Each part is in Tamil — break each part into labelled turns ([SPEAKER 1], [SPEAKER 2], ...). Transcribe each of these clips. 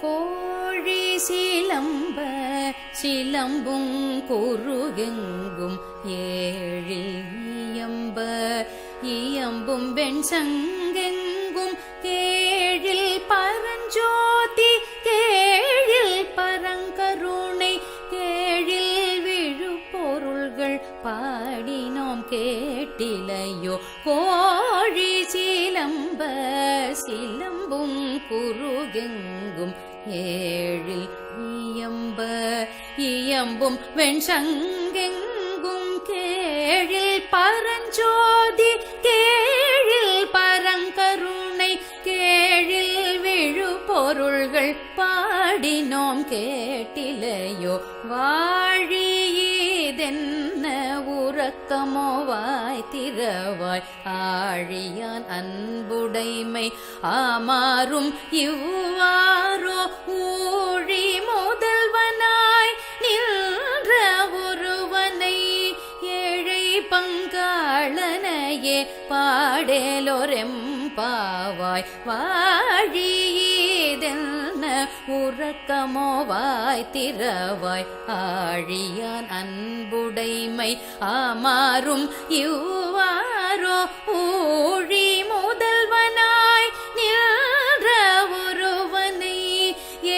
[SPEAKER 1] கோழி சிலம்ப சிலம்பும் குருகெங்கும் ஏழில் இயம்ப. இயம்பும் வெண் சங்கெங்கும் கேழில் பரஞ்சோதி கேழில் பரங்கருணை கேழில் விழு பொருள்கள் பாடினோம் கேட்டிலையோ. கோழி சிலம்ப சிலம்பும் குருகெங்கும் ஏழில் இயம்ப இயம்பும் வெண்சங்கெங்கும் கேழில் பரஞ்சோதி கேழில் பரங்கருணை கேழில் விழு பொருள்கள் பாடினோம் கேட்டிலையோ வாழியதென்ன இரக்கமோவாய் திறவாய் ஆழியான் அன்புடைமை ஆமாறும் இவ்வாரோ ஊழி முதல்வனாய் நின்ற ஒருவனை ஏழை பங்காளனையே பாடேலோரெம்பாவாய் வாழி உறக்கமோ வாய் திறவாய் ஆழியான் அன்புடைமை ஆமாறும் இவ்வாரோ ஊழி முதல்வனாய் நின்ற ஒருவனை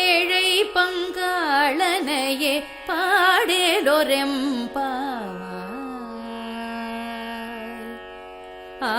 [SPEAKER 1] ஏழை பங்காளனையே பாடேலொரெம்பா ஆ